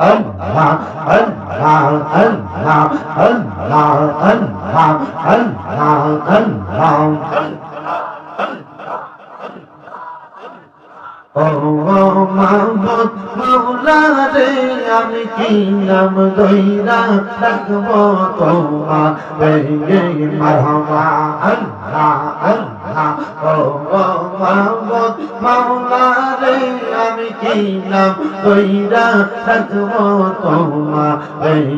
আল্লাহ আল্লাহ আল্লাহ আল্লাহ আল্লাহ আল্লাহ আল্লাহ মাহমুদ মাওলা রে আমি কি নাম দইরা ডাকবো তোমার? রে মারহাবা আল্লাহ আল্লাহ ও মাহমুদ মাওলা রে আমি কি নাম দইরা ডাকবো তোমার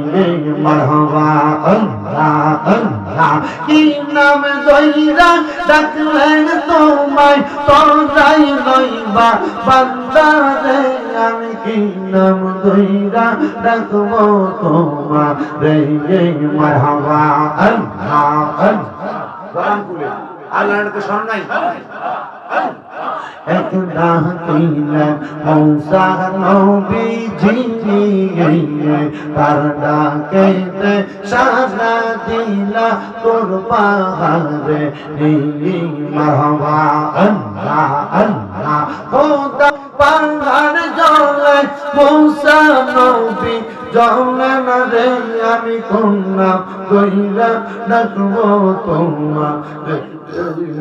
রে মারহাবা আল্লাহ আল্লাহ কি নাম দইরা ডাকলে তোমায় তোরাই লইবা বান্দারে আমি কি নাম দইরা ডাকবো তোমার রে মারহাবা আল্লাহ আল্লাহ বরামপুরে আল্লাহকে স্মরণ নাই? সারা দিলা তোর পাহাড়ে মারহাবা। আল্লাহ আল্লাহ খোদা পাহাড় জলে জলে না রে, আমি কন্যা, কইরা ডাকবো তোমার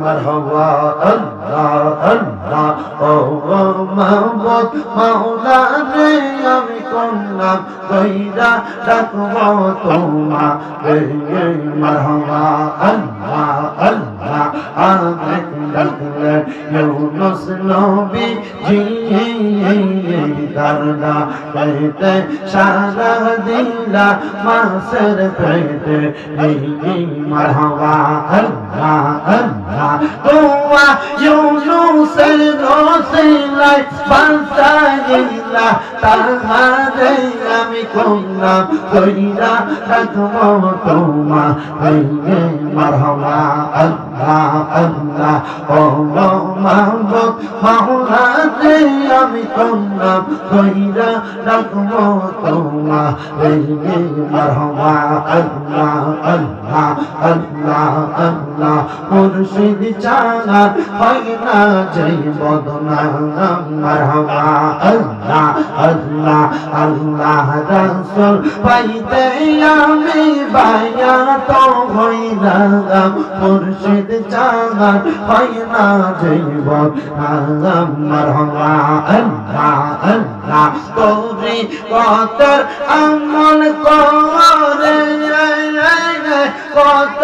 মারহাবা, আল্লাহ আল্লাহ ও মাহমুদ মাওলা রে, আমি কন্যা, কইরা ডাকবো তোমা মারহাবা, আল্লাহ আল্লাহ আমেক ডাকলে ইউনুস নবী জি দারদা পেতে সারা দিলা মাসের পেতে মারহাবা আল্লাহ আল্লাহ তোয়া ইউনুসের রসিলাই বাঁচাইলা তাহারে আমি কন্যা, কইরা রাখব তোমা। হইয়ে মারহাবা, আল্লাহ আল্লাহ ও মাহবুব মাওলা রে আমি কন্যা, কইরা রাখব তোমা। হইয়ে মারহাবা, আল্লাহ আল্লাহ আল্লাহ আল্লাহ, মুর্শিদ চাঙা হয় জয় বদনা। মারহাবা, আল্লাহ আল্লাহ আল্লাহ রাসূল পাইতে আমি মুর্শিদ হয় না আল্লাহ আল্লাহ, তোরি কতর আমল করে কত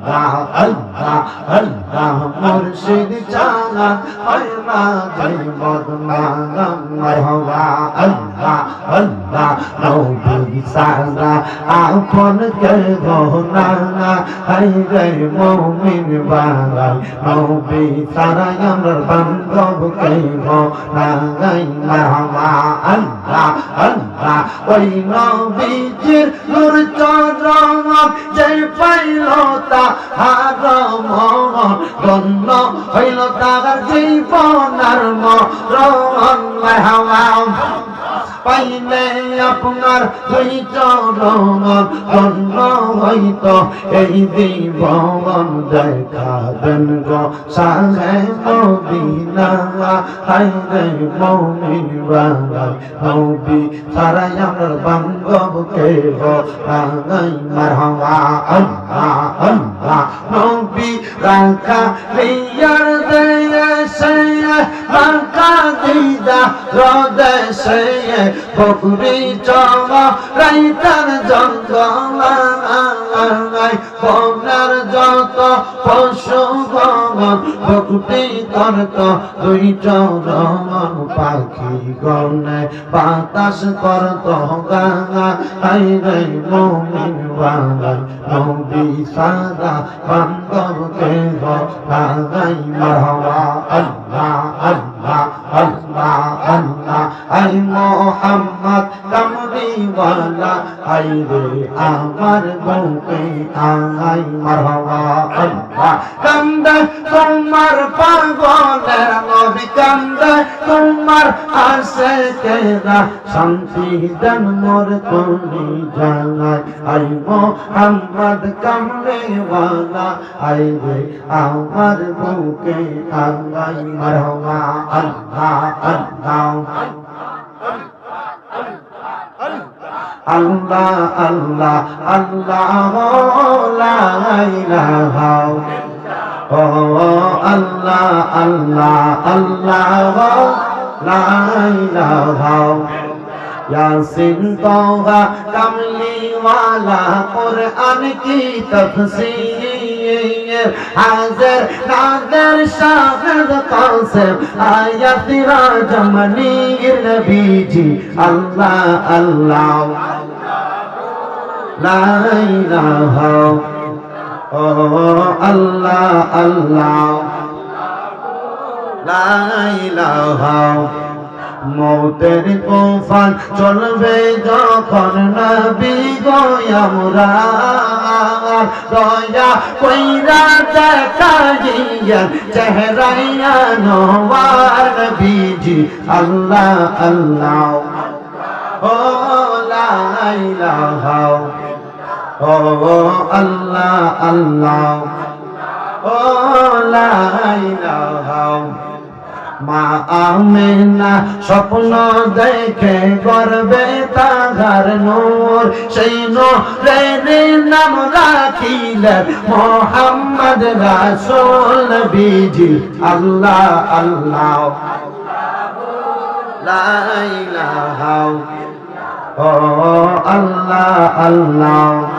আল্লাহ আল্লাহ মুর্শিদ চাঙা হয় না জীবন মারহাবা আল্লাহ আল্লাহ নবী সারা আপন কে গহনা হাই রে মুমিন বাঙাই নবী সারা আমার বান্ধব কে গহনা মারহাবা আল্লাহ আল্লাহ ওই নবীজির নূর চরণ যে পাইল তাহার মন গন্ধ হইল তাহার জীবনার মরণ। হাওয়া। পাইলে আপনার দুই চরণ ধন্য হইত এই জীবন দেখা দেন গো। সাহে মদিনা হাই রে মৌমিন বাঙাই নবী রাখা রিয়ার দিদা রদেশে বকুরি চমা রাইতার জঙ্গল বনার যত পশু গমন বকুটি করত দুই চরণ পাখি গনে বাতাস করত গাঙা তাই রে মমিন বাঙাই নবী, সাদা বান্ধব কে গাঙাই মারহাবা আল্লাহ আল্লাহ আল্লাহ আই মোহাম্মদ কামরিওয়ালা আই রে আমার বউকে আই মারহাবা আল্লাহ কান্দে তোমার পাগল নবী কান্দে তোমার আসে কেরা শান্তি দেন মোর কোনি জানায় আই মোহাম্মদ কামলে ওয়ালা আই রে আমার বুকে আল্লাহ মারহমা আল্লাহ আল্লাহ আল্লাহ আল্লাহ আল্লাহ আল্লাহ আল্লাহ আল্লাহ লা ইলাহা ইয়াসিন তোহা কামলি ওয়ালা কুরআন কি তফসীর? হাজির নাদের শাহিদ কাসিম, আয়াত রাজমনির নবীজি। আল্লাহ আল্লাহ। লা ইলাহা ও আল্লাহ আল্লাহ। লা ইলাহা মৌতের তুফান চলবে যখন নবী গোয়ামরা দয়া কইরা দেখাইয়া চেহারাইয়া নোয়ার নবীজি, আল্লাহ আল্লাহ। ও লাইলাহা ও আল্লাহ আল্লাহ। ও লা ইলাহা মা আমেনা স্বপ্ন দেখে গর্বে তাহার নূর। সেই নূরের নাম রাখিলেন মোহাম্মদ রাসূল বিজি আল্লাহ আল্লাহ। লা ইলাহা ও আল্লাহ আল্লাহ।